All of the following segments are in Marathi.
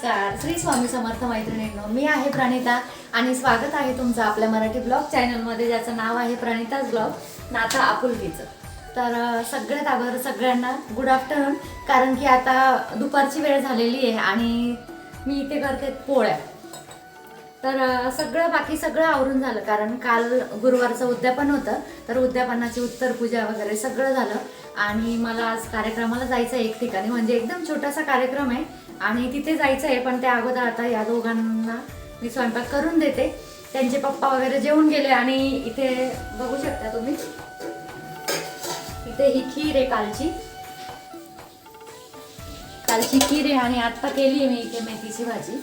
स्वामी समर्थ मैत्रिणींनो मी आहे प्रणिता आणि स्वागत आहे तुमचं आपल्या मराठी ब्लॉग चॅनलमध्ये ज्याचं नाव आहे प्रणिताज ब्लॉग नाता आपुलकीचं. तर सगळ्यात अगोदर सगळ्यांना. गुड आफ्टरनून कारण की आता दुपारची वेळ झालेली आहे आणि मी इथे करते पोळ्या. तर सगळं बाकी सगळं आवरून झालं. कारण काल गुरुवारचं उद्यापन होतं. तर उद्यापनाची उत्तर पूजा वगैरे सगळं झालं. आणि मला आज कार्यक्रमाला जायचं आहे एक ठिकाणी. म्हणजे एकदम छोटासा कार्यक्रम आहे. आणि तिथे जायचं आहे पण त्या अगोदर आता या दोघांना मी स्वयंपाक करून देते. त्यांचे पप्पा वगैरे जेवून गेले आणि इथे बघू शकता तुम्ही. इथे ही खीर आहे कालची. कालची खीर आहे आणि आत्ता केली आहे मी इथे मेथीची भाजी.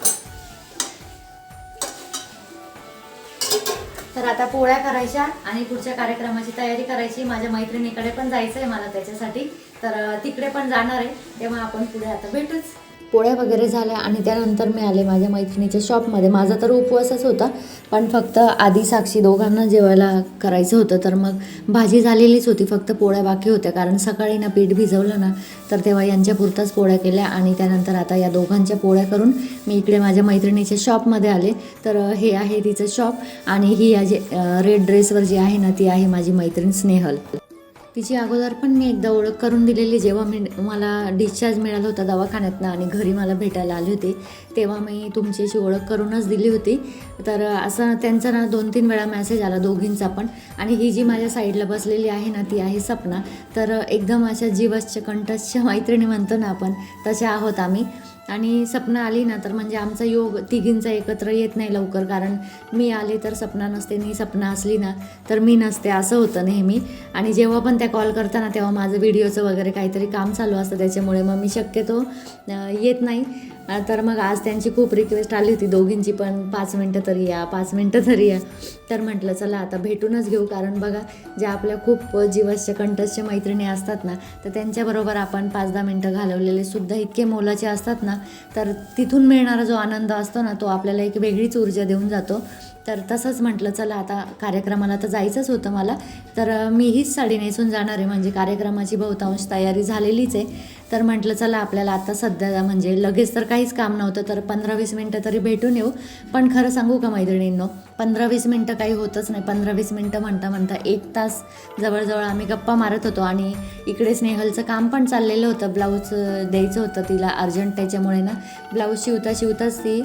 तर आता पोळ्या करायच्या आणि पुढच्या कार्यक्रमाची तयारी करायची. माझ्या मैत्रिणीकडे पण जायचं आहे मला त्याच्यासाठी. तर तिकडे पण जाणार आहे. तेव्हा आपण पुढे आता भेटूच. पोळ्या वगैरे झाल्या आणि त्यानंतर मी आले माझ्या मैत्रिणीच्या शॉपमध्ये. माझा तर उपवासच होता पण फक्त आधी साक्षी दोघांना जेवायला करायचं होतं. तर मग भाजी झालेलीच होती फक्त पोळ्या बाकी होत्या. कारण सकाळी ना पीठ भिजवलं ना तर तेव्हा यांच्यापुरताच पोळ्या केल्या आणि त्यानंतर आता या दोघांच्या पोळ्या करून मी इकडे माझ्या मैत्रिणीच्या शॉपमध्ये आले. तर हे आहे तिचं शॉप आणि ही या जे रेड ड्रेसवर जी आहे ना ती आहे माझी मैत्रीण स्नेहल. तिची अगोदर पण मी एकदा ओळख करून दिलेली जेव्हा मी मला डिस्चार्ज मिळाला होता दवाखान्यातनं आणि घरी मला भेटायला आले होते तेव्हा मी तुमच्याशी ओळख करूनच दिली होती. तर असं त्यांचा ना दोन तीन वेळा मेसेज आला दोघींचा पण. आणि ही जी माझ्या साईडला बसलेली आहे ना ती आहे सपना. तर एकदम अशा जीवसच्या कंठसच्या मैत्रिणी म्हणतो ना आपण तशा आहोत आम्ही. आणि सपना आली ना तर म्हणजे आमचा योग तिघींचा एकत्र येत नाही लवकर. कारण मी आले तर सपना नसते मी सपना असली ना तर मी नसते असं होतं नेहमी. आणि जेव्हा पण त्या कॉल करताना तेव्हा माझं व्हिडिओचं वगैरे काहीतरी काम चालू असतं त्याच्यामुळे मग मी शक्यतो येत नाही. तर मग आज त्यांची खूप रिक्वेस्ट आली होती दोघींची पण पाच मिनटं तरी या पाच मिनटं तरी या. तर म्हटलं चला आता भेटूनच घेऊ कारण बघा ज्या आपल्या खूप जीवसच्या कंठस्च्या मैत्रिणी असतात ना तर त्यांच्याबरोबर आपण पाच दहा मिनटं घालवलेले सुद्धा इतके मोलाचे असतात ना तर तिथून मिळणारा जो आनंद असतो ना तो आपल्याला एक वेगळीच ऊर्जा देऊन जातो. तर तसंच म्हटलं चला आता कार्यक्रमाला तर जायचंच होतं मला तर मी हीच साडी नेसून जाणार आहे म्हणजे कार्यक्रमाची बहुतांश तयारी झालेलीच आहे. तर म्हटलं चला आपल्याला आता सध्या म्हणजे लगेच तर काहीच काम नव्हतं तर पंधरा वीस मिनटं तरी भेटून येऊ. पण खरं सांगू का मैत्रिणींनो पंधरा वीस मिनटं काही होतच नाही. पंधरा वीस मिनटं म्हणता म्हणता एक तास जवळजवळ आम्ही गप्पा मारत होतो आणि इकडे स्नेहलचं काम पण चाललेलं होतं. ब्लाऊज द्यायचं होतं तिला अर्जंट त्याच्यामुळे ना. ब्लाऊज शिवता शिवताच ती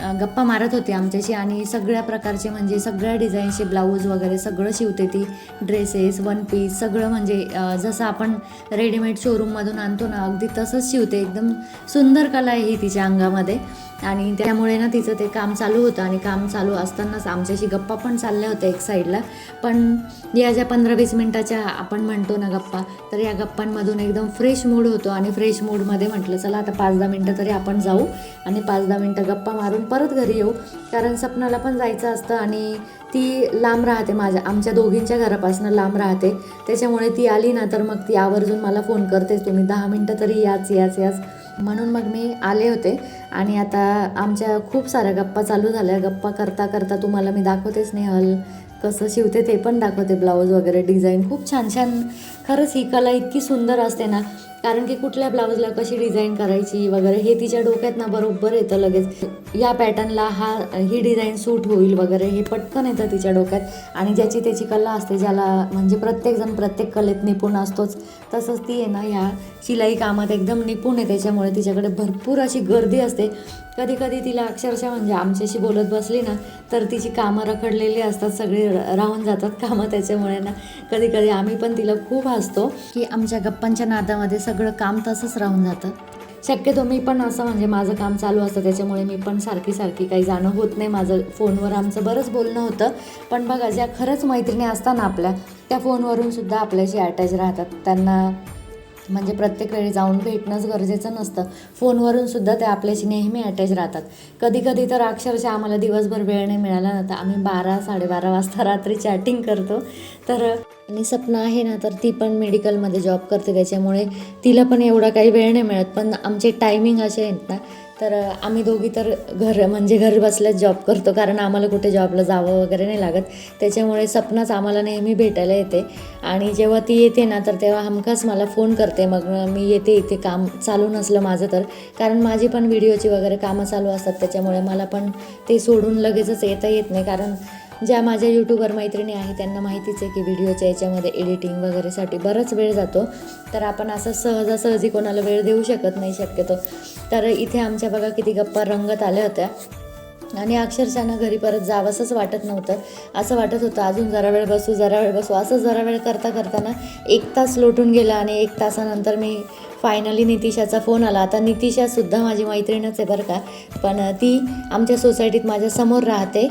गप्पा मारत होती आमच्याशी आणि सगळ्या प्रकारचे म्हणजे सगळ्या डिझाईनचे ब्लाऊज वगैरे सगळं शिवते ती. ड्रेसेस वन पीस सगळं म्हणजे जसं आपण रेडीमेड शोरूममधून आणतो ना अगदी तसंच शिवते. एकदम सुंदर कला आहे ही तिच्या अंगामध्ये. आणि त्यामुळे ना तिचं ते काम चालू होतं आणि काम चालू असतानाच आमच्याशी गप्पा पण चालल्या होत्या एक साईडला. पण या ज्या पंधरा वीस मिनटाच्या आपण म्हणतो ना गप्पा तर या गप्पांमधून एकदम फ्रेश मूड होतो आणि फ्रेश मूडमध्ये म्हटलं चला आता पाच दहा मिनटं तरी आपण जाऊ आणि पाच दहा मिनटं गप्पा मारून परत घरी येऊ. कारण सपनाला पण जायचं असतं आणि ती लांब राहते माझ्या आमच्या दोघींच्या घरापासून लांब राहते. त्याच्यामुळे ती आली ना तर मग ती आवर्जून मला फोन करतेच तुम्ही दहा मिनटं तरी याच याच याच. म्हणून मग मी आले होते. आणि आता आमच्या खूप साऱ्या गप्पा चालू झाल्या. गप्पा करता करता तुम्हाला मी दाखवतेच स्नेहल. कसं शिवते ते पण दाखवते. ब्लाऊज वगैरे डिझाईन खूप छान छान. खरंच ही कला इतकी सुंदर असते ना कारण की कुठल्या ब्लाऊजला कशी डिझाईन करायची वगैरे हे तिच्या डोक्यात ना बरोबर येतं लगेच. या पॅटर्नला हा ही डिझाईन सूट होईल वगैरे हे पटकन येतं तिच्या डोक्यात. आणि ज्याची त्याची कला असते ज्याला म्हणजे प्रत्येकजण प्रत्येक कलेत निपुण असतोच. तसंच ती आहे ना ह्या शिलाई कामात एकदम निपुण आहे. त्याच्यामुळे तिच्याकडे भरपूर अशी गर्दी असते. कधी कधी तिला अक्षरशः म्हणजे आमच्याशी बोलत बसली ना तर तिची कामं रखडलेली असतात सगळी राहून जातात कामं त्याच्यामुळे ना. कधी कधी आम्ही पण तिला खूप हसतो. की आमच्या गप्पांच्या नादामध्ये सगळं काम तसंच राहून जातं. शक्यतो मी पण असं म्हणजे माझं काम चालू असतं त्याच्यामुळे मी पण सारखी सारखी काही जाणं होत नाही माझं फोनवर. आमचं बरंच बोलणं होतं पण बघा ज्या खरंच मैत्रिणी असतात ना आपल्या त्या फोनवरून सुद्धा आपल्याशी अटॅच राहतात. त्यांना म्हणजे प्रत्येक वेळी जाऊन भेटणंच गरजेचं नसतं. फोनवरून सुद्धा ते आपल्याशी नेहमी अटॅच राहतात. कधी कधी तर अक्षरशः आम्हाला दिवसभर वेळ नाही मिळाला ना तर आम्ही बारा साडेबारा वाजता रात्री चॅटिंग करतो. तर आणि सपना आहे ना तर ती पण मेडिकलमध्ये जॉब करते त्याच्यामुळे तिला पण एवढा काही वेळ नाही मिळत. पण आमचे टायमिंग असे आहेत ना तर आम्ही दोघी तर घर म्हणजे घर बसल्याच जॉब करतो. कारण आम्हाला कुठे जॉबला जावं वगैरे नाही लागत. त्याच्यामुळे सपनाच आम्हाला नेहमी भेटायला येते. आणि जेव्हा ती येते ना तर तेव्हा हमखास मला फोन करते. मग मी येते इथे काम चालू नसलं माझं तर. कारण माझी पण व्हिडिओची वगैरे कामं चालू असतात. त्याच्यामुळे मला पण ते सोडून लगेचच येता येत नाही. कारण ज्या माझ्या यूट्यूबर मैत्रिणी आहे त्यांना माहितीच आहे की व्हिडिओच्या याच्यामध्ये एडिटिंग वगैरेसाठी बराच वेळ जातो. तर आपण असं सहजासहजी कोणाला वेळ देऊ शकत नाही शक्यतो. तर इथे आमच्या बघा किती गप्पा रंगत आल्या होत्या. आणि अक्षरशः घरी परत जावंसंच वाटत नव्हतं. असं वाटत होतं अजून जरा वेळ बसू जरा वेळ बसू. असं जरा वेळ करता करताना एक तास लोटून गेला आणि एक तासानंतर मी फायनली नितिशाचा फोन आला. आता नितिशासुद्धा माझी मैत्रिणच आहे बरं का. पण ती आमच्या सोसायटीत माझ्यासमोर राहते.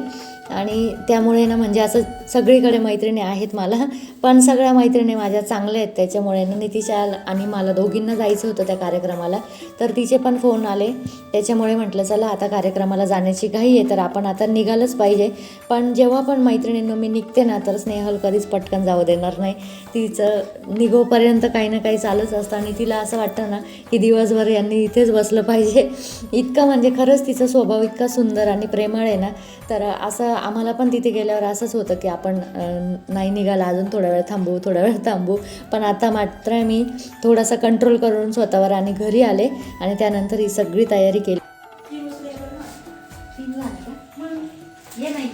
आणि त्यामुळे ना म्हणजे असं सगळीकडे मैत्रिणी आहेत मला पण सगळ्या मैत्रिणी माझ्या चांगल्या आहेत. त्याच्यामुळे ना नितिशा आणि मला दोघींना जायचं होतं त्या कार्यक्रमाला. तर तिचे पण फोन आले. त्याच्यामुळे म्हटलं चला आता कार्यक्रमाला जाण्याची घाई आहे तर आपण आता निघालंच पाहिजे. पण जेव्हा पण मैत्रिणींना मी निघते ना तर स्नेहल कधीच पटकन जाऊ देणार नाही. तिचं निघोपर्यंत काही ना काही चालूच असतं आणि तिला असं वाटतं ना की दिवसभर यांनी इथेच बसलं पाहिजे. इतकं म्हणजे खरंच तिचा स्वभाव इतका सुंदर आणि प्रेमळ आहे ना तर असं आम्हाला पण तिथे गेल्यावर असंच होतं की आपण नाही निघाला अजून थोडा वेळ थांबू थोडा वेळ थांबू. पण आता मात्र मी थोडासा कंट्रोल करून स्वतःवर आणि घरी आले आणि त्यानंतर ही सगळी तयारी केली. ये नाही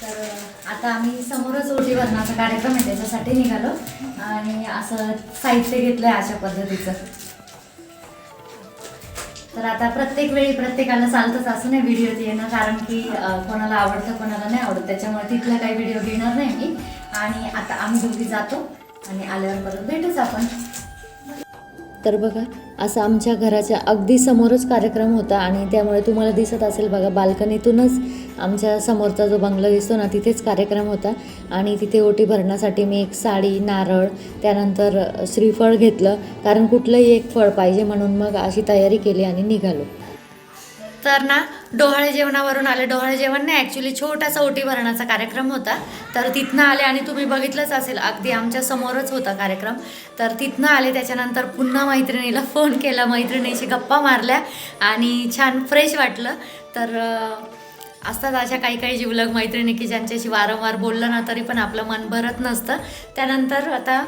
तर आता आम्ही समोरच ओटी भरण्याचा कार्यक्रम आहे त्याच्यासाठी निघालो. आणि असं साहित्य घेतलंय अशा पद्धतीचं. तर आता प्रत्येक वेळी प्रत्येकाला चालतंच असं नाही व्हिडिओ येणं कारण की कोणाला आवडतं कोणाला नाही आवडत. त्याच्यामुळे तिथला काही व्हिडिओ घेणार नाही मी. आणि आता आम्ही दोघी जातो आणि आल्यावर परत भेटूच आपण. तर बघा असं आमच्या घराच्या अगदी समोरच कार्यक्रम होता आणि त्यामुळे तुम्हाला दिसत असेल बघा बाल्कनीतूनच आमच्या समोरचा जो बंगला दिसतो ना तिथेच कार्यक्रम होता. आणि तिथे ओटी भरण्यासाठी मी एक साडी नारळ त्यानंतर श्रीफळ घेतलं कारण कुठलंही एक फळ पाहिजे म्हणून मग अशी तयारी केली आणि निघालो. तर ना डोहाळे जेवणावरून आले. डोहाळे जेवण नाही ॲक्च्युली छोटासा ओटी भरण्याचा कार्यक्रम होता. तर तिथनं आले आणि तुम्ही बघितलंच असेल अगदी आमच्या समोरच होता कार्यक्रम. तर तिथनं आले त्याच्यानंतर पुन्हा मैत्रिणीला फोन केला. मैत्रिणीशी गप्पा मारल्या आणि छान फ्रेश वाटलं. तर असतात अशा काही काही जिवलग मैत्रिणी की ज्यांच्याशी वारंवार बोललं ना तरी पण आपलं मन भरत नसतं. त्यानंतर आता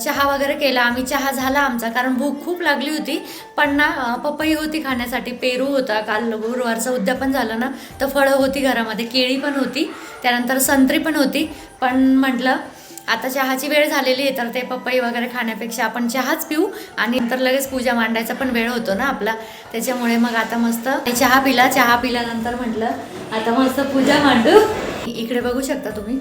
चहा वगैरे केला आम्ही चहा झाला आमचा कारण भूक खूप लागली होती. पण ना पपई होती खाण्यासाठी पेरू होता काल गुरुवारचं उद्यापन झालं ना तर फळं होती घरामध्ये केळी पण होती त्यानंतर संत्री पण होती. पण म्हटलं आता चहाची वेळ झालेली आहे तर ते पपई वगैरे खाण्यापेक्षा आपण चहाच पिऊ आणि नंतर लगेच पूजा मांडायचा पण वेळ होतो ना आपला. त्याच्यामुळे मग आता मस्त चहा पिला चहा पिल्यानंतर म्हटलं आता मस्त पूजा मांडू. इकडे बघू शकता तुम्ही.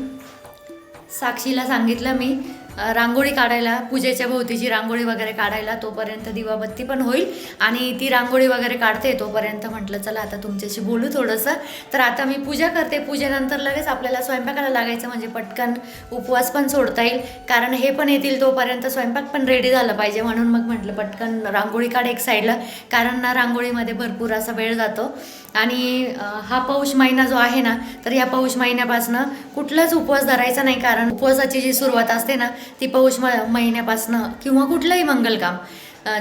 साक्षीला सांगितलं मी रांगोळी काढायला पूजेच्या भोवतीची रांगोळी वगैरे काढायला तोपर्यंत दिवाबत्ती पण होईल आणि ती रांगोळी वगैरे काढते तोपर्यंत म्हटलं चला आता तुमच्याशी बोलू थोडंसं. तर आता मी पूजा करते. पूजेनंतर लगेच आपल्याला स्वयंपाकाला लागायचं म्हणजे पटकन उपवास पण सोडता येईल. कारण हे पण येतील तोपर्यंत स्वयंपाक पण रेडी झाला पाहिजे. म्हणून मग म्हटलं पटकन रांगोळी काढ एक साईडला कारण ना रांगोळीमध्ये भरपूर असा वेळ जातो. आणि हा पौष महिना जो आहे ना तर या पौष महिन्यापासनं कुठलाच उपवास धरायचा नाही. कारण उपवासाची जी सुरुवात असते ना ती पौष महिन्यापासून महिन्यापासनं किंवा कुठलंही मंगलकाम.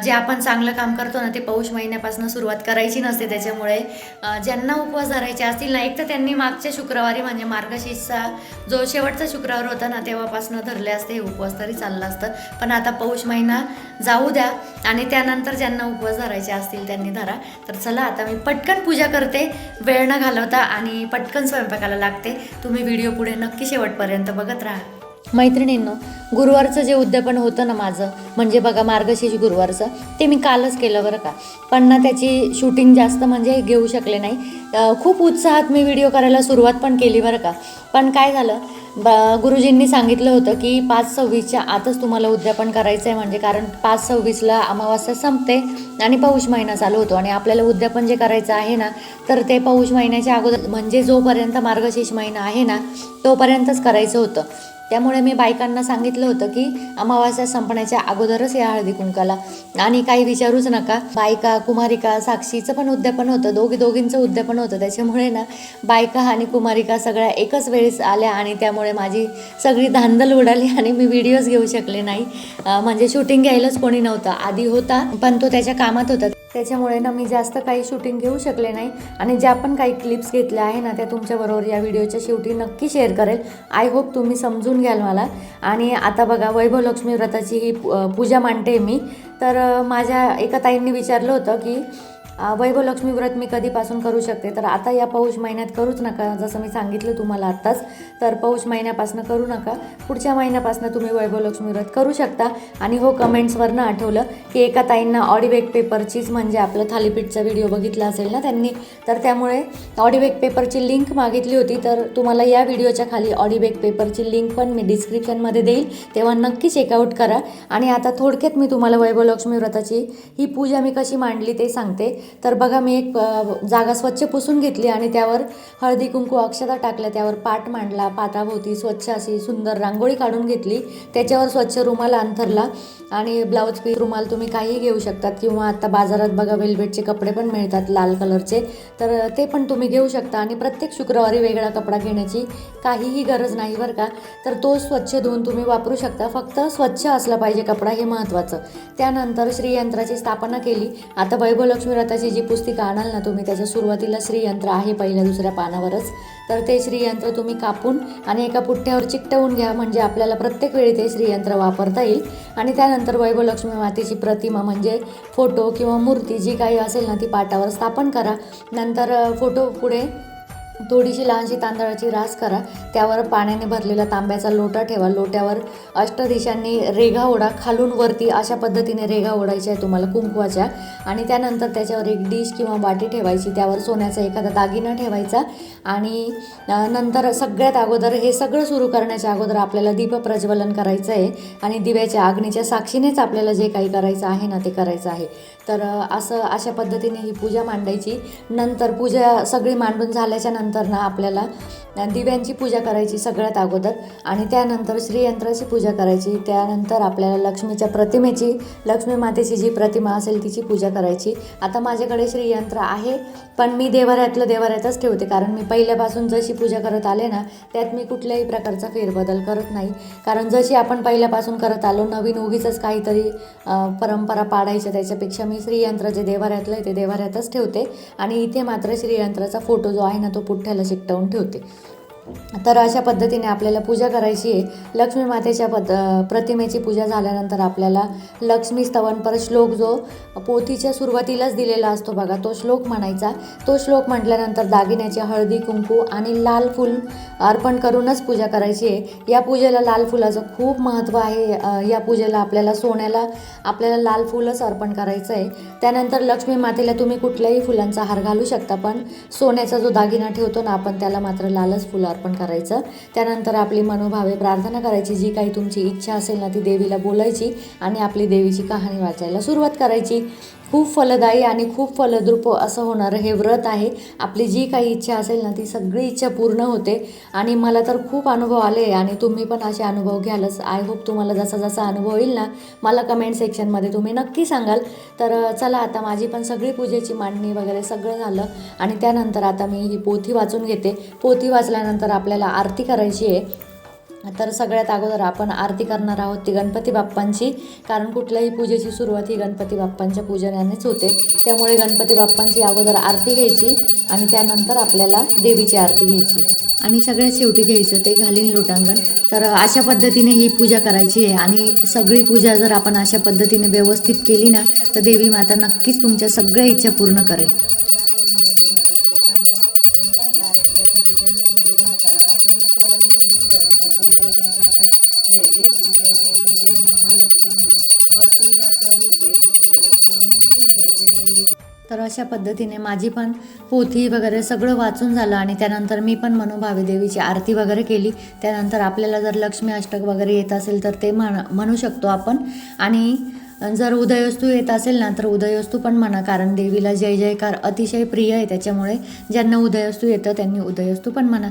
जे आपण चांगलं काम करतो ना ते पौष महिन्यापासून सुरुवात करायची नसते. त्याच्यामुळे ज्यांना उपवास धरायचे असतील ना एक तर त्यांनी मागच्या शुक्रवारी म्हणजे मार्गशीर्षचा जो शेवटचा शुक्रवार होता ना तेव्हापासून धरले असते. हे उपवास तरी चाललं असतं. पण आता पौष महिना जाऊ द्या आणि त्यानंतर ज्यांना उपवास धरायचे असतील त्यांनी धरा. तर चला आता मी पटकन पूजा करते. वेळ न घालवता आणि पटकन स्वयंपाकाला लागते. तुम्ही व्हिडिओ पुढे नक्की शेवटपर्यंत बघत राहा. मैत्रिणींनो गुरुवारचं जे उद्यापन होतं ना माझं म्हणजे बघा मार्गशीर्ष गुरुवारचं ते मी कालच केलं बरं का. पण ना त्याची शूटिंग जास्त म्हणजे घेऊ शकले नाही. खूप उत्साहात मी व्हिडिओ करायला सुरुवात पण केली बरं का. पण काय झालं ब गुरुजींनी सांगितलं होतं की पाच सव्वीसच्या आतच तुम्हाला उद्यापन करायचं आहे म्हणजे कारण पाच सव्वीसला अमावास्या संपते आणि पौष महिना चालू होतो. आणि आपल्याला उद्यापन जे करायचं आहे ना तर ते पौष महिन्याच्या अगोदर म्हणजे जोपर्यंत मार्गशीर्ष महिना आहे ना तोपर्यंतच करायचं होतं. त्यामुळे मी बायकांना सांगितलं होतं की अमावास्या संपण्याच्या अगोदरच या हळदी कुंकाला. आणि काही विचारूच नका. बायका कुमारिका साक्षीचं पण उद्यापन होतं. दोघी दोघींचं उद्यापन होतं. त्याच्यामुळे ना बायका आणि कुमारिका सगळ्या एकच वेळेस आल्या आणि त्यामुळे माझी सगळी धांदल उडाली आणि मी व्हिडिओज घेऊ शकले नाही. म्हणजे शूटिंग घ्यायलाच कोणी नव्हतं. आधी होता पण तो त्याच्या कामात होता. त्याच्यामुळे ना मी जास्त काही शूटिंग घेऊ शकले नाही. आणि ज्या पण काही क्लिप्स घेतल्या आहे ना त्या तुमच्याबरोबर या व्हिडिओच्या शेवटी नक्की शेअर करेल. आय होप तुम्ही समजून घ्याल मला. आणि आता बघा वैभव लक्ष्मी व्रताची ही पू- पूजा मांडते मी. तर माझ्या एका ताईंनी विचारलं होतं की वैभवलक्ष्मी वैभव लक्ष्मी व्रत मी कधीपासून करू शकते? तर आता या पौष महिन्यात करूच नका जसं मी सांगितलं तुम्हाला आत्ताच. तर पौष महिन्यापासून करू नका. पुढच्या महिन्यापासून तुम्ही वैभव लक्ष्मी व्रत करू शकता. आणि हो कमेंट्सवरनं आठवलं की एका ताईंना ऑडिबेक पेपरचीच म्हणजे आपलं थालीपीठचा व्हिडिओ बघितला असेल ना त्यांनी? तर त्यामुळे ऑडिबेक पेपरची लिंक मागितली होती. तर तुम्हाला या व्हिडिओच्या खाली ऑडिबेक पेपरची लिंक पण मी डिस्क्रिप्शनमध्ये देईल. तेव्हा नक्की चेकआउट करा. आणि आता थोडक्यात मी तुम्हाला वैभव लक्ष्मी व्रताची ही पूजा मी कशी मांडली ते सांगते. तर बघा मी एक जागा स्वच्छ पुसून घेतली आणि त्यावर हळदी कुंकू अक्षता टाकल्या. त्यावर पाट मांडला पाताभोवती स्वच्छ अशी सुंदर रांगोळी काढून घेतली. त्याच्यावर स्वच्छ रुमाल अंथरला आणि ब्लाऊज पीस रुमाल तुम्ही काहीही घेऊ शकतात किंवा आता बाजारात बघा वेल्वेटचे कपडे पण मिळतात लाल कलरचे. तर ते पण तुम्ही घेऊ शकता आणि प्रत्येक शुक्रवारी वेगळा कपडा घेण्याची काहीही गरज नाही बरं का. तर तो स्वच्छ धुवून तुम्ही वापरू शकता. फक्त स्वच्छ असला पाहिजे कपडा हे महत्त्वाचं. त्यानंतर श्रीयंत्राची स्थापना केली. आता वैभव लक्ष्मी व्रताची जी पुस्तिका आणाल ना तुम्ही त्याच्या सुरुवातीला श्रीयंत्र आहे पहिल्या दुसऱ्या पानावरच. तर ते श्रीयंत्र तुम्ही कापून आणि एका पुठ्ठ्यावर चिकटवून घ्या म्हणजे आपल्याला प्रत्येक वेळी ते श्रीयंत्र वापरता येईल. आणि त्यानंतर वैभव लक्ष्मी मातेची प्रतिमा म्हणजे फोटो किंवा मूर्ती जी काही असेल ना ती पाटावर स्थापन करा. नंतर फोटो पुढे थोडीशी लहानशी तांदळाची रास करा. त्यावर पाण्याने भरलेला तांब्याचा लोटा ठेवा. लोट्यावर अष्टदिशांनी रेघा ओढा. खालून वरती अशा पद्धतीने रेघा ओढायच्या आहे तुम्हाला कुंकवाच्या. आणि त्यानंतर त्याच्यावर एक डिश किंवा बाटी ठेवायची. त्यावर सोन्याचा एखादा दागिना ठेवायचा. आणि नंतर सगळ्यात अगोदर हे सगळं सुरू करण्याच्या अगोदर आपल्याला दीप प्रज्वलन करायचं आहे. आणि दिव्याच्या अग्नीच्या साक्षीनेच आपल्याला जे काही करायचं आहे ना ते करायचं आहे. तर असं अशा पद्धतीने ही पूजा मांडायची. नंतर पूजा सगळी मांडून झाल्याच्यानंतर ना आपल्याला दिव्यांची पूजा करायची सगळ्यात अगोदर आणि त्यानंतर श्रीयंत्राची पूजा करायची. त्यानंतर आपल्याला लक्ष्मीच्या प्रतिमेची लक्ष्मी मातेची जी प्रतिमा असेल तिची पूजा करायची. आता माझ्याकडे श्रीयंत्र आहे पण मी देवाऱ्यातलं देवाऱ्यातच ठेवते. कारण मी पहिल्यापासून जशी पूजा करत आले ना त्यात मी कुठल्याही प्रकारचा फेरबदल करत नाही. कारण जशी आपण पहिल्यापासून करत आलो नवीन उगीचच काहीतरी परंपरा पाडायच्या त्याच्यापेक्षा मी श्रीयंत्र जे देवाऱ्यातलं आहे ते देवाऱ्यातच ठेवते. आणि इथे मात्र श्रीयंत्राचा फोटो जो आहे ना तो पुठ्ठ्याला चिकटवून ठेवते. तर अशा पद्धतीने आपल्याला पूजा करायची आहे. लक्ष्मी मातेच्या पद प्रतिमेची पूजा झाल्यानंतर आपल्याला लक्ष्मी स्तवनपर श्लोक जो पोथीच्या सुरुवातीलाच दिलेला असतो बघा तो श्लोक म्हणायचा. तो श्लोक म्हटल्यानंतर दागिन्याची हळदी कुंकू आणि लाल फूल अर्पण करूनच पूजा करायची आहे. या पूजेला लाल फुलाचं खूप महत्त्व आहे. या पूजेला आपल्याला सोन्याला आपल्याला लाल फुलच अर्पण करायचं आहे. त्यानंतर लक्ष्मी मातेला तुम्ही कुठल्याही फुलांचा हार घालू शकता पण सोन्याचा जो दागिना ठेवतो ना आपण त्याला मात्र लालच फुलं अर्पण करायचं. त्यानंतर आपली मनोभावे प्रार्थना करायची. जी काही तुमची इच्छा असेल ना ती देवीला बोलायची आणि आपली देवीची कहाणी वाचायला सुरुवात करायची. खूप फलदायी आणि खूप फलद्रूप असं होणारं हे व्रत आहे. आपली जी काही इच्छा असेल ना ती सगळी इच्छा पूर्ण होते. आणि मला तर खूप अनुभव आले आणि तुम्ही पण असे अनुभव घ्यालच. आय होप तुम्हाला जसा जसा अनुभव येईल ना मला कमेंट सेक्शनमध्ये तुम्ही नक्की सांगाल. तर चला आता माझी पण सगळी पूजेची मांडणी वगैरे सगळं झालं आणि त्यानंतर आता मी ही पोथी वाचून घेते. पोथी वाचल्यानंतर आपल्याला आरती करायची आहे. तर सगळ्यात अगोदर आपण आरती करणार आहोत ती गणपती बाप्पांची कारण कुठल्याही पूजेची सुरुवात ही गणपती बाप्पांच्या पूजनानेच होते. त्यामुळे गणपती बाप्पांची अगोदर आरती घ्यायची आणि त्यानंतर आपल्याला देवीची आरती घ्यायची. आणि सगळ्यात शेवटी घ्यायचं ते घालीन लोटांगण. तर अशा पद्धतीने ही पूजा करायची आहे आणि सगळी पूजा जर आपण अशा पद्धतीने व्यवस्थित केली ना तर देवी माता नक्कीच तुमच्या सगळ्या इच्छा पूर्ण करेल. पद्धतीने माझी पण पोथी वगैरे सगळं वाचून झालं आणि त्यानंतर मी पण मनोभावी देवीची आरती वगैरे केली. त्यानंतर आपल्याला जर लक्ष्मी अष्टक वगैरे येत असेल तर ते म्हण म्हणू शकतो आपण. आणि जर उदयवस्तू येत असेल ना तर उदयवस्तू पण म्हणा कारण देवीला जय जयकार अतिशय प्रिय आहे. त्याच्यामुळे ज्यांना उदयवस्तू येतं त्यांनी उदयवस्तू पण म्हणा.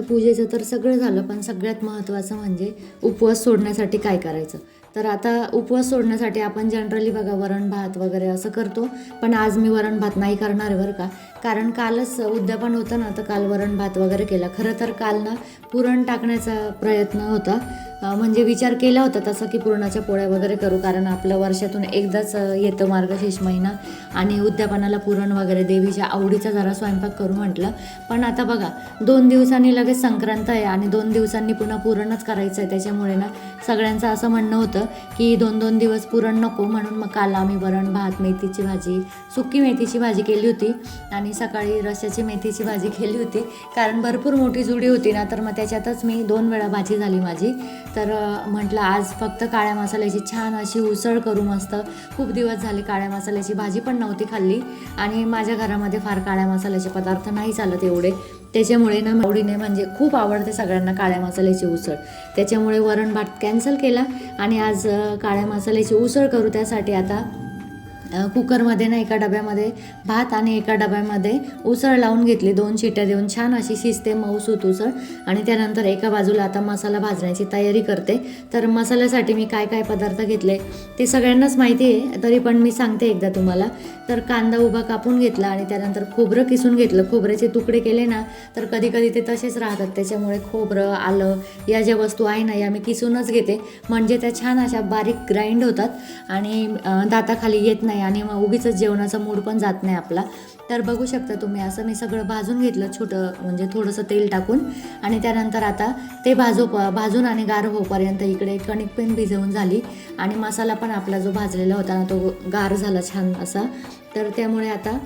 आता पूजेचं तर सगळं झालं पण सगळ्यात महत्त्वाचं म्हणजे उपवास सोडण्यासाठी काय करायचं? तर आता उपवास सोडण्यासाठी आपण जनरली बघा वरण भात वगैरे असं करतो पण आज मी वरण भात नाही करणार आहे बरं का. कारण कालच उद्यापन होतं ना तर काल वरण भात वगैरे केला. खरं तर काल ना पुरण टाकण्याचा प्रयत्न होता. म्हणजे विचार केला होता तसं की पुरणाच्या पोळ्या वगैरे करू कारण आपलं वर्षातून एकदाच येतं मार्गशीर्ष महिना. आणि उद्यापनाला पुरण वगैरे देवीच्या आवडीचा जरा स्वयंपाक करू म्हटलं. पण आता बघा दोन दिवसांनी लगेच संक्रांत आहे आणि दोन दिवसांनी पुन्हा पुरणच करायचं आहे त्याच्यामुळे ना सगळ्यांचं असं म्हणणं होतं की दोन दोन दिवस पुरण नको. म्हणून मग काल आम्ही वरण भात मेथीची भाजी सुकी मेथीची भाजी केली होती. आणि सकाळी रश्याची मेथीची भाजी केली होती. कारण भरपूर मोठी जुडी होती ना तर मग त्याच्यातच मी दोन वेळा भाजी झाली माझी. तर म्हटलं आज फक्त काळ्या मसाल्याची छान अशी उसळ करू मस्त. खूप दिवस झाले काळ्या मसाल्याची भाजी पण नव्हती खाल्ली आणि माझ्या घरामध्ये फार काळ्या मसाल्याचे पदार्थ नाही चालत एवढे. त्याच्यामुळे ना आवडीने म्हणजे खूप आवडते सगळ्यांना काळ्या मसाल्याची उसळ. त्याच्यामुळे वरण भात कॅन्सल केला आणि आज काळ्या मसाल्याची उसळ करू त्यासाठी आता कुकरमध्ये ना एका डब्यामध्ये भात आणि एका डब्यामध्ये उसळ लावून घेतली. दोन शिट्या देऊन छान अशी शिजते मऊसूत उसळ. आणि त्यानंतर एका बाजूला आता मसाला भाजण्याची तयारी करते. तर मसाल्यासाठी मी काय काय पदार्थ घेतले ते सगळ्यांनाच माहिती आहे. तरी पण मी सांगते एकदा तुम्हाला. तर कांदा उभा कापून घेतला आणि त्यानंतर खोबरं किसून घेतलं. खोबऱ्याचे तुकडे केले ना तर कधी कधी ते तसेच राहतात. त्याच्यामुळे खोबरं आलं या ज्या वस्तू आहे ना या मी किसूनच घेते. म्हणजे त्या छान अशा बारीक ग्राइंड होतात. आणि दाताखाली येत नाही आणि मग उगीच जेवणाचा मूड पण जात नाही आपला. तर बघू शकता तुम्ही असं मी सगळं भाजून घेतलं छोटं म्हणजे थोडंसं तेल टाकून. आणि त्यानंतर आता ते भाजो भाजून आणि गार होपर्यंत इकडे कणिक पण भिजवून झाली. आणि मसाला पण आपला जो भाजलेला होता ना तो गार झाला छान असा. तर त्यामुळे आता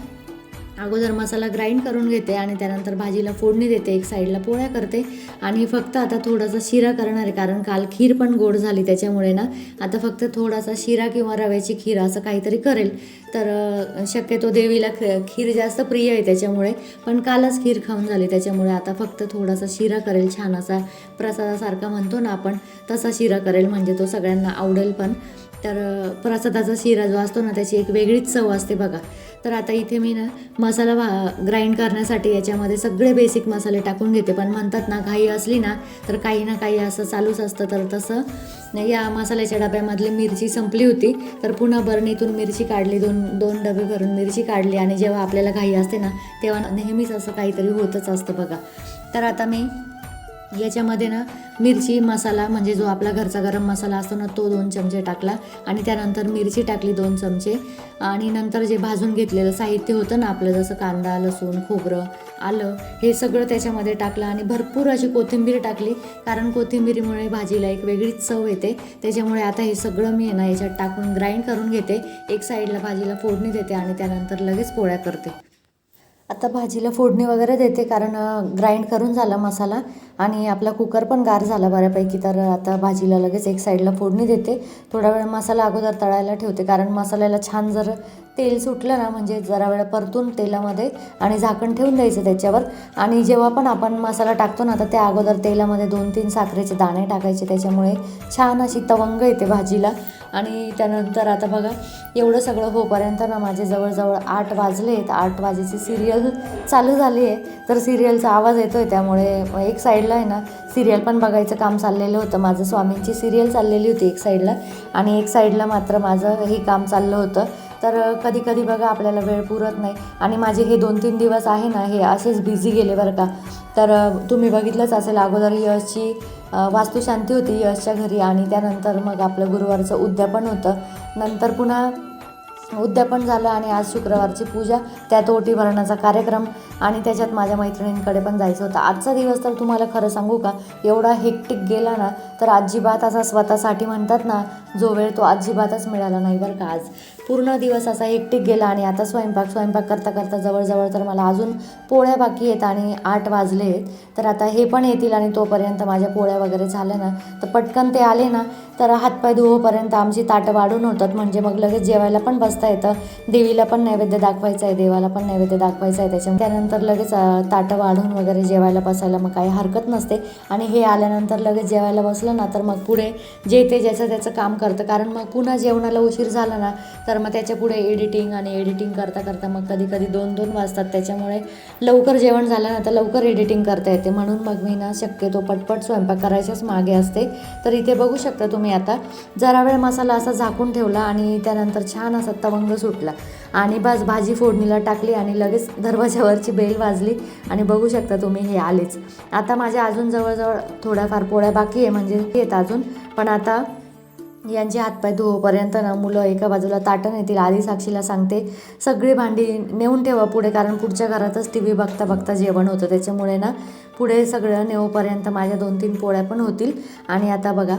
अगोदर मसाला ग्राइंड करून घेते आणि त्यानंतर भाजीला फोडणी देते एक साईडला पोळ्या करते. आणि फक्त आता थोडासा शिरा करणार आहे कारण काल खीर पण गोड झाली त्याच्यामुळे ना. आता फक्त थोडासा शिरा किंवा रव्याची खीर असं काहीतरी करेल. तर शक्यतो देवीला ख खीर जास्त प्रिय आहे त्याच्यामुळे. पण कालच खीर खाऊन झाली त्याच्यामुळे आता फक्त थोडासा शिरा करेल. छान असा प्रसादासारखा म्हणतो ना आपण तसा शिरा करेल. म्हणजे तो सगळ्यांना आवडेल पण. तर प्रसादाचा शिरा जो असतो ना त्याची एक वेगळीच चव असते बघा. तर आता इथे मी ना मसाला भा ग्राइंड करण्यासाठी याच्यामध्ये सगळे बेसिक मसाले टाकून घेते. पण म्हणतात ना घाई असली ना तर काही ना काही असं चालूच असतं. तर तसं या मसाल्याच्या डब्यामधली मिरची संपली होती. तर पुन्हा बरणीतून मिरची काढली. दोन दोन डबे भरून मिरची काढली. आणि जेव्हा आपल्याला घाई असते ना तेव्हा नेहमीच असं काहीतरी होतच असतं बघा. तर आता मी याच्यामध्ये ना मिरची मसाला म्हणजे जो आपला घरचा गरम मसाला असतो ना तो दोन चमचे टाकला. आणि त्यानंतर मिरची टाकली दोन चमचे. आणि नंतर जे भाजून घेतलेलं साहित्य होतं ना आपलं जसं कांदा लसूण खोबरं आलं हे सगळं त्याच्यामध्ये टाकलं. आणि भरपूर अशी कोथिंबीर टाकली कारण कोथिंबीरीमुळे भाजीला एक वेगळीच चव येते. त्याच्यामुळे आता हे सगळं मी आहे ना याच्यात टाकून ग्राइंड करून घेते. एक साईडला भाजीला फोडणी देते आणि त्यानंतर लगेच पोळ्या करते. आता भाजीला फोडणी वगैरे देते कारण ग्राइंड करून झाला मसाला आणि आपला कुकर पण गार झाला बऱ्यापैकी. तर आता भाजीला लगेच एक साईडला फोडणी देते. थोडा वेळ मसाला अगोदर तळायला ठेवते कारण मसाल्याला छान जर तेल सुटलं ना म्हणजे जरा वेळ परतून तेलामध्ये आणि झाकण ठेवून द्यायचं त्याच्यावर. आणि जेव्हा पण आपण मसाला टाकतो ना तर त्या अगोदर तेलामध्ये दोन तीन साखरेचे दाणे टाकायचे. त्याच्यामुळे छान अशी तवंग येते भाजीला. आणि त्यानंतर आता बघा एवढं सगळं होईपर्यंत ना माझे जवळजवळ आठ वाजले आहेत आठ वाजेची सिरियल चालू झाली आहे. तर सिरियलचा आवाज येतो आहे त्यामुळे एक साईडला आहे ना सिरियल पण बघायचं काम चाललेलं होतं. माझं स्वामींची सिरियल चाललेली होती एक साईडला आणि एक साईडला मात्र माझं हे काम चाललं होतं. तर कधी कधी बघा आपल्याला वेळ पुरत नाही. आणि माझे हे दोन तीन दिवस आहे ना हे असेच बिझी गेले बरं का. तर तुम्ही बघितलंच असेल अगोदर यशची वास्तुशांती होती यशच्या घरी आणि त्यानंतर मग आपलं गुरुवारचं उद्यापन होतं. नंतर पुन्हा उद्यापन झालं आणि आज शुक्रवारची पूजा त्यात ओटी भरण्याचा कार्यक्रम आणि त्याच्यात माझ्या मैत्रिणींकडे पण जायचं होतं. आजचा दिवस तर तुम्हाला खरं सांगू का एवढा हेक्टिक गेला ना तर अजिबात असा स्वतःसाठी म्हणतात ना जो वेळ तो अजिबातच मिळाला नाही बरं का आज. पूर्ण दिवस असा एकटीक गेला आणि आता स्वयंपाक स्वयंपाक करता करता जवळजवळ तर मला अजून पोळ्या बाकी आहेत आणि आठ वाजले आहेत. तर आता हे पण येतील आणि तोपर्यंत माझ्या पोळ्या वगैरे झाल्या ना तर पटकन ते आले ना तर हातपाय धुवोपर्यंत आमची ताटं वाढून होतात. म्हणजे मग लगेच जेवायला पण बसता येतं. देवीला पण नैवेद्य दाखवायचं आहे देवाला पण नैवेद्य दाखवायचं आहे. त्याच्या त्यानंतर लगेच ताटं वाढून वगैरे जेवायला बसायला मग काही हरकत नसते. आणि हे आल्यानंतर लगेच जेवायला बसलं ना तर मग पुढे जे ते ज्याचं त्याचं काम करतं. कारण मग पुन्हा जेवणाला उशीर झाला ना तर तर मग त्याच्या पुढे एडिटिंग आणि एडिटिंग करता करता मग कधी कधी दोन दोन वाजतात. त्याच्यामुळे लवकर जेवण झालं ना तर लवकर एडिटिंग करता येते. म्हणून मग मी ना शक्यतो पटपट स्वयंपाक करायच्याच मागे असते. तर इथे बघू शकता तुम्ही आता जरा वेळ मसाला असा झाकून ठेवला आणि त्यानंतर छान असा तवंग सुटला. आणि बस भाजी फोडणीला टाकली आणि लगेच दरवाजावरची बेल वाजली आणि बघू शकता तुम्ही हे आलेच. आता माझ्या अजून जवळजवळ थोड्याफार पोळ्या बाकी आहे म्हणजे येत अजून. पण आता यांचे हातपाय धुवोपर्यंत ना मुलं एका बाजूला ताटं येतील आधी साक्षीला सांगते सगळी भांडी नेऊन ठेवा पुढे कारण पुढच्या घरातच टी व्ही बघता बघता जेवण होतं. त्याच्यामुळे ना पुढे सगळं नेऊपर्यंत माझ्या दोन तीन पोळ्या पण होतील. आणि आता बघा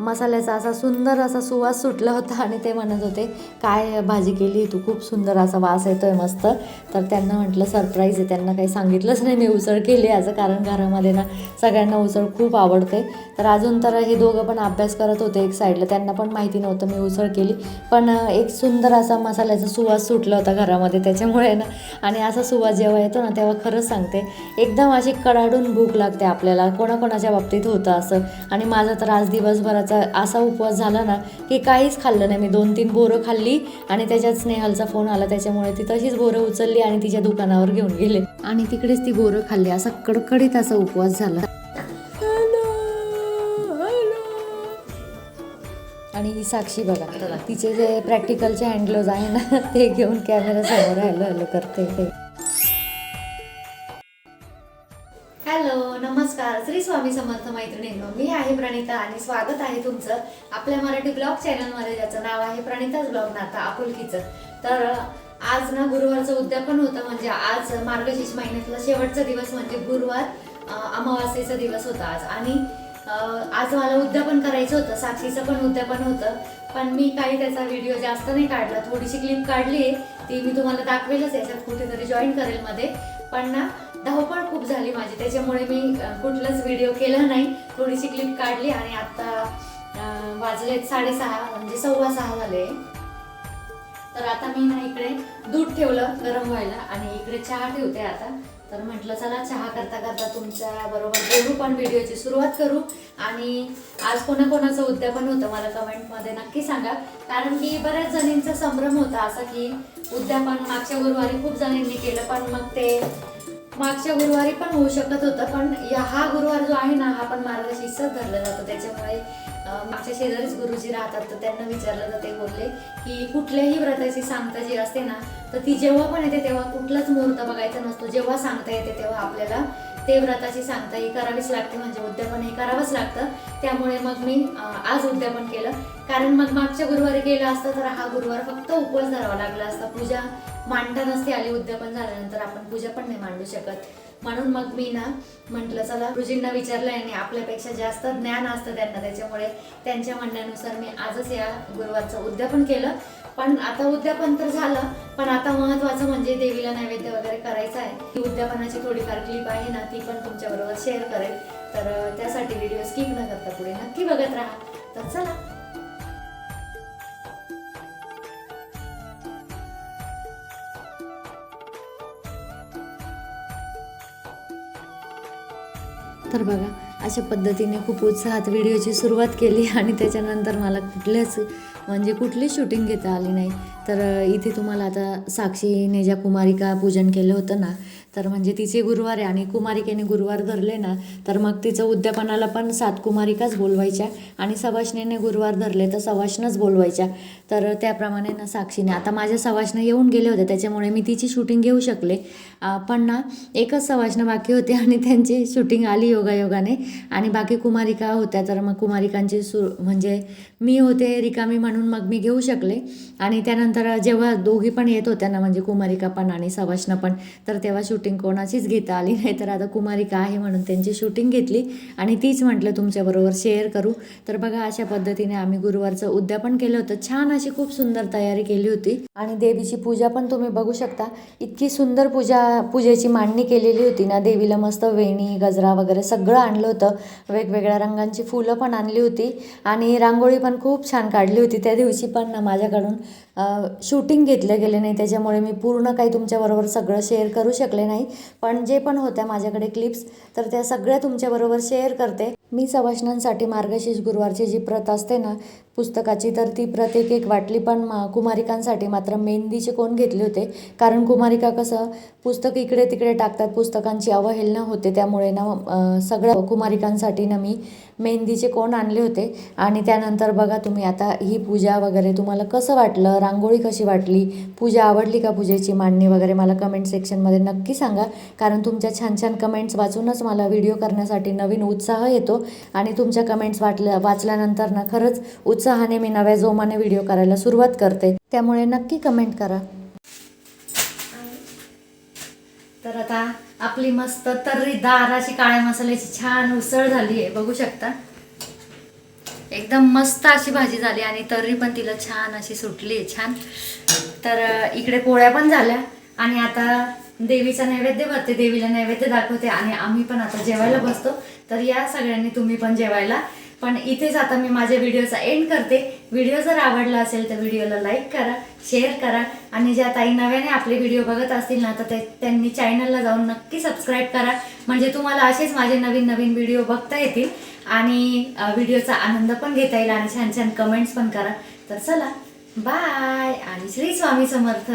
मसाल्याचा असा सुंदर असा सुवास सुटला होता आणि ते म्हणत होते काय भाजी केली? तू खूप सुंदर असा वास येतो आहे मस्त. तर त्यांना म्हटलं सरप्राईज आहे. त्यांना काही सांगितलंच नाही मी उसळ केली याचं कारण घरामध्ये ना सगळ्यांना उसळ खूप आवडते. तर अजून तर हे दोघं पण अभ्यास करत होते एक साईडला. त्यांना पण माहिती नव्हतं मी उसळ केली. पण एक सुंदर असा मसाल्याचा सुवास सुटला होता घरामध्ये. त्याच्यामुळे ना आणि असा सुवास जेव्हा येतो ना तेव्हा खरंच सांगते एकदम अशी कडाडून भूक लागते आपल्याला. कोणाकोणाच्या बाबतीत होतं असं. आणि माझं तर आज दिवसभरात दिवसभराचा असा उपवास झाला ना की काहीच खाल्लं नाही. मी दोन तीन बोरं खाल्ली आणि त्याच्यात स्नेहलचा फोन आला. त्याच्यामुळे ती तशीच बोरं उचलली आणि तिच्या दुकानावर घेऊन गेले. आणि तिकडेच ती बोरं खाल्ली. असा कडकडीत असा उपवास झाला. आणि ही साक्षी बघा तिचे जे प्रॅक्टिकलचे हँडग्लोज आहे ना ते घेऊन कॅमेरा समोर हॅलो हॅलो करते ते. स्वामी समर्थ मैत्रिणींनो मी आहे प्रणिता आणि स्वागत आहे तुमचं आपल्या मराठी ब्लॉग चॅनलमध्ये. ज्याचं नाव आहे प्रणिताच ब्लॉग नाता आपुलकीचं. तर आज ना गुरुवारचं उद्यापन होतं म्हणजे आज मार्गशीर्ष महिन्यातला शेवटचा दिवस म्हणजे गुरुवार अमावास्येचा दिवस होता आज. आणि आज मला उद्यापन करायचं होतं साक्षीचं पण उद्यापन होतं. पण मी काही त्याचा व्हिडिओ जास्त नाही काढला थोडीशी क्लिप काढली आहे ती मी तुम्हाला दाखवेलच याच्यात कुठेतरी जॉईन करेल मध्ये. पण ना धावपळ खूप झाली माझी त्याच्यामुळे मी कुठलाच व्हिडिओ केला नाही. थोडीशी क्लिप काढली आणि आता वाजले साडेसहा म्हणजे सव्वा सहा झाले. तर आता मी ना इकडे दूध ठेवलं गरम व्हायला आणि इकडे चहा ठेवते आता. तर म्हटलं चला चहा करता करता तुमच्या बरोबर बोलू पण व्हिडिओची सुरुवात करू. आणि आज कोणाकोणाचं उद्यापन होतं मला कमेंटमध्ये नक्की सांगा. कारण की बऱ्याच जणींचा संभ्रम होता असा की उद्यापन मागच्या गुरुवारी खूप जणींनी केलं पण मग ते मागच्या गुरुवारी पण होऊ शकत होतं पण या हा गुरुवार जो आहे ना हा पण मार्गशीर्षच धरला जातो. त्याच्यामुळे मागच्या शेजारीच गुरुजी राहतात तर त्यांना विचारलं तर ते बोलले की कुठल्याही व्रताची सांगता जी असते ना तर ती जेव्हा पण येते तेव्हा कुठलाच मुहूर्त बघायचा नसतो. जेव्हा सांगता येते तेव्हा आपल्याला ते व्रताची सांगता ही करावीच लागते म्हणजे उद्यापन हे करावंच लागतं. त्यामुळे मग मी आज उद्यापन केलं. कारण मग मागच्या गुरुवारी केलं असतं तर हा गुरुवार फक्त उपवास धरावा लागला असता. पूजा मांडता नसते आली उद्यापन झाल्यानंतर आपण पूजा पण नाही मांडू शकत. म्हणून मग मी ना म्हटलं चला गुरुजींना विचारलं आणि आपल्यापेक्षा जास्त ज्ञान असतं त्यांना. त्याच्यामुळे त्यांच्या म्हणण्यानुसार मी आजच या गुरुवारचं उद्यापन केलं. पण आता उद्यापन तर झालं पण आता महत्वाचं म्हणजे देवीला नैवेद्य वगैरे करायचं आहे. ती उद्यापनाची थोडीफार क्लिप आहे ना ती पण तुमच्या बरोबर शेअर करेल. तर त्यासाठी व्हिडिओ स्किप न करता पुढे नक्की बघत राहा. तर चला. तर बघा अशा पद्धतीने खूप उत्साहात व्हिडिओची सुरुवात केली आणि त्याच्यानंतर मला कुठल्याच म्हणजे कुठली शूटिंग घेता आली नाही. तर इथे तुम्हाला आता साक्षी नेजा कुमारिका पूजन केलं होतं ना तर म्हणजे तिचे गुरुवार आहे आणि कुमारिकेने गुरुवार धरले ना तर मग तिचं उद्यापनाला पण सात कुमारिकाच बोलवायच्या आणि सवाष्णीने गुरुवार धरले तर सवाष्णच बोलवायच्या. तर त्याप्रमाणे ना साक्षीने आता माझ्या सवाष्ण येऊन गेले होते त्याच्यामुळे मी तिची शूटिंग घेऊ शकले. पण ना एकच सवाष्ण बाकी होते आणि त्यांची शूटिंग आली योगायोगाने आणि बाकी कुमारिका होत्या तर मग कुमारिकांची सु म्हणजे मी होते रिकामी म्हणून मग मी घेऊ शकले. आणि त्यानंतर जेव्हा दोघी पण येत होत्या ना म्हणजे कुमारिका पण आणि सवाष्ण पण तर तेव्हा शूट शूटिंग कोणाचीच घेता आली नाही. तर आता कुमारिका आहे म्हणून त्यांची शूटिंग घेतली आणि तीच म्हटलं तुमच्याबरोबर शेअर करू. तर बघा अशा पद्धतीने आम्ही गुरुवारचं उद्यापन केलं होतं. छान अशी खूप सुंदर तयारी केली होती. आणि देवीची पूजा पण तुम्ही बघू शकता. इतकी सुंदर पूजा पूजेची मांडणी केलेली होती ना. देवीला मस्त वेणी गजरा वगैरे सगळं आणलं होतं. वेगवेगळ्या रंगांची फुलं पण आणली होती. आणि रांगोळी पण खूप छान काढली होती त्या दिवशी पण ना माझ्याकडून. शूटिंग घेतलं गेले नाही त्याच्यामुळे मी पूर्ण काही तुमच्याबरोबर सगळं शेअर करू शकले नाही. पण जे पण होत्या माझ्याकडे क्लिप्स तर त्या सगळ्या तुमच्याबरोबर शेअर करते. मी सवाष्णांसाठी मार्गशीर्ष गुरुवारची जी प्रत असते ना पुस्तकाची तर ती प्रत एक एक वाटली. पण मा कुमारिकांसाठी मात्र मेहंदीचे कोण घेतले होते? कारण कुमारिका कसं पुस्तक इकडे तिकडे टाकतात पुस्तकांची अवहेलना होते. त्यामुळे ना सगळ्या कुमारिकांसाठी ना मी मेहंदीचे कोण आणले होते? आणि त्यानंतर बघा तुम्ही आता ही पूजा वगैरे तुम्हाला कसं वाटलं? रांगोळी कशी वाटली? पूजा आवडली का पूजेची? मांडणी वगैरे मला कमेंट सेक्शनमध्ये नक्की सांगा. कारण तुमच्या छान छान कमेंट्स वाचूनच मला व्हिडिओ करण्यासाठी नवीन उत्साह येतो. आणि तुमच्या कमेंट्स वाटल्या वाचल्यानंतर ना खरंच उत्साहाने मी नव्या जोमाने व्हिडिओ करायला सुरुवात करते. त्यामुळे नक्की कमेंट करा. तर आता आपली मस्त तर्रीदार अशी काळ्या मसाल्याची छान उसळ झाली आहे. बघू शकता. एकदम मस्त अशी भाजी झाली आणि तर्री पण तिला छान अशी सुटली आहे छान. तर इकडे पोळ्या पण झाल्या आणि आता देवीचा नैवेद्य भरते. देवीला नैवेद्य दाखवते आणि आम्ही पण आता जेवायला बसतो. तर या सगळ्यांनी तुम्ही पण जेवायला पण इथेच आता मी माझ्या व्हिडिओचा एंड करते. व्हिडिओ जर आवडला असेल तर व्हिडिओला लाईक करा शेअर करा. आणि ज्या ताई नव्याने आपले व्हिडिओ बघत असतील ना तर त्यांनी चॅनलला जाऊन नक्की सबस्क्राईब करा. म्हणजे तुम्हाला असेच माझे नवीन नवीन व्हिडिओ बघता येतील. आणि व्हिडिओचा आनंद पण घेता येईल आणि छान छान कमेंट्स पण करा. तर चला बाय आणि श्री स्वामी समर्थ.